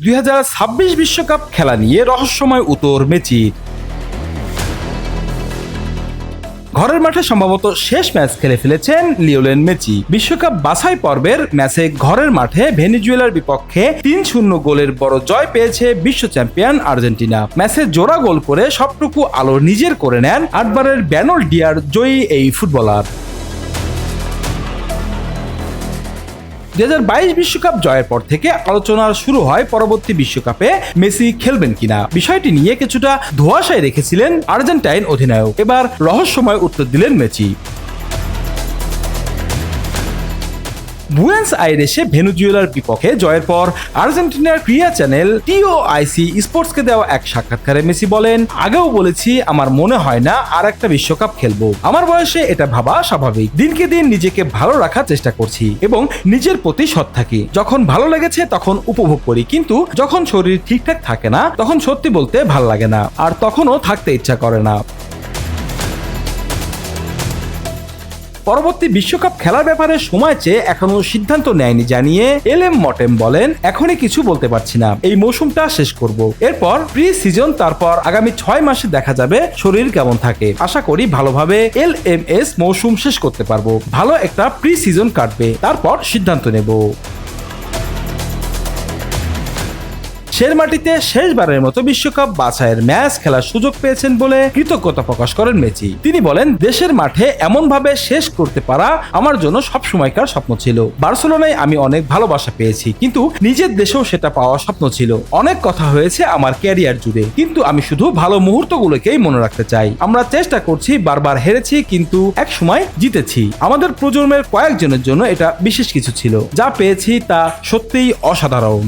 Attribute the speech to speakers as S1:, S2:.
S1: দুই বিশ্বকাপ খেলা নিয়ে রহস্যময় উত্তর মেচির ঘরের মাঠে সম্ভবত শেষ ম্যাচ খেলে ফেলেছেন লিওলেন মেচি। বিশ্বকাপ বাছাই পর্বের ম্যাচে ঘরের মাঠে ভেনিজুয়েলার বিপক্ষে তিন শূন্য গোলের বড় জয় পেয়েছে বিশ্ব চ্যাম্পিয়ন আর্জেন্টিনা। ম্যাচে জোড়া গোল করে সবটুকু আলো নিজের করে নেন আটবারের ব্যানল ডিয়ার জয়ী এই ফুটবলার। দুই বিশ্বকাপ জয়ের পর থেকে আলোচনা শুরু হয় পরবর্তী বিশ্বকাপে মেসি খেলবেন কিনা। বিষয়টি নিয়ে কিছুটা ধোয়াশায় রেখেছিলেন আর্জেন্টাইন অধিনায়ক। এবার রহস্যময় উত্তর দিলেন মেসি। বুয়েন্স আইরেসে ভেনুজুয়েলার বিপক্ষে জয়ের পর আর্জেন্টিনার ক্রিয়া চ্যানেল টিওআইসি স্পোর্টসকে দেওয়া এক সাক্ষাৎকারে মেসি বলেন, আগেও বলেছি আমার মনে হয় না আর একটা বিশ্বকাপ খেলব। আমার বয়সে এটা ভাবা স্বাভাবিক। দিনকে দিন নিজেকে ভালো রাখার চেষ্টা করছি এবং নিজের প্রতি সৎ থাকি। যখন ভালো লেগেছে তখন উপভোগ করি, কিন্তু যখন শরীর ঠিকঠাক থাকে না তখন সত্যি বলতে ভালো লাগে না। আর তখনও থাকতে ইচ্ছা করে না। পরবর্তী বিশ্বকাপ খেলার ব্যাপারে সময় চেয়ে এখনও সিদ্ধান্ত নেয়নি জানিয়ে এল এম মটেম বলেন, এখনই কিছু বলতে পারছি না। এই মৌসুমটা শেষ করব। এরপর প্রি সিজন তারপর আগামী ছয় মাসে দেখা যাবে শরীর কেমন থাকে। আশা করি ভালোভাবে এল এম এস মৌসুম শেষ করতে পারব। ভালো একটা প্রি সিজন কাটবে। তারপর সিদ্ধান্ত নেব। শেরমাটিতে শেষবারের মতো বিশ্বকাপ বাছাইয়ের ম্যাচ খেলার সুযোগ পেয়েছেন বলে কৃতজ্ঞতা প্রকাশ করেন মেসি। তিনি বলেন, দেশের মাঠে এমনভাবে শেষ করতে পারা আমার জন্য সবসময়কার স্বপ্ন ছিল। বার্সেলোনায় আমি অনেক ভালোবাসা পেয়েছি, কিন্তু নিজের দেশেও সেটা পাওয়া স্বপ্ন ছিল। অনেক কথা হয়েছে আমার ক্যারিয়ার জুড়ে, কিন্তু আমি শুধু ভালো মুহূর্তগুলোকেই মনে রাখতে চাই। আমরা চেষ্টা করছি, বারবার হেরেছি, কিন্তু এক সময় জিতেছি। আমাদের প্রজন্মের কয়েকজনের জন্য এটা বিশেষ কিছু ছিল। যা পেয়েছি তা সত্যিই অসাধারণ।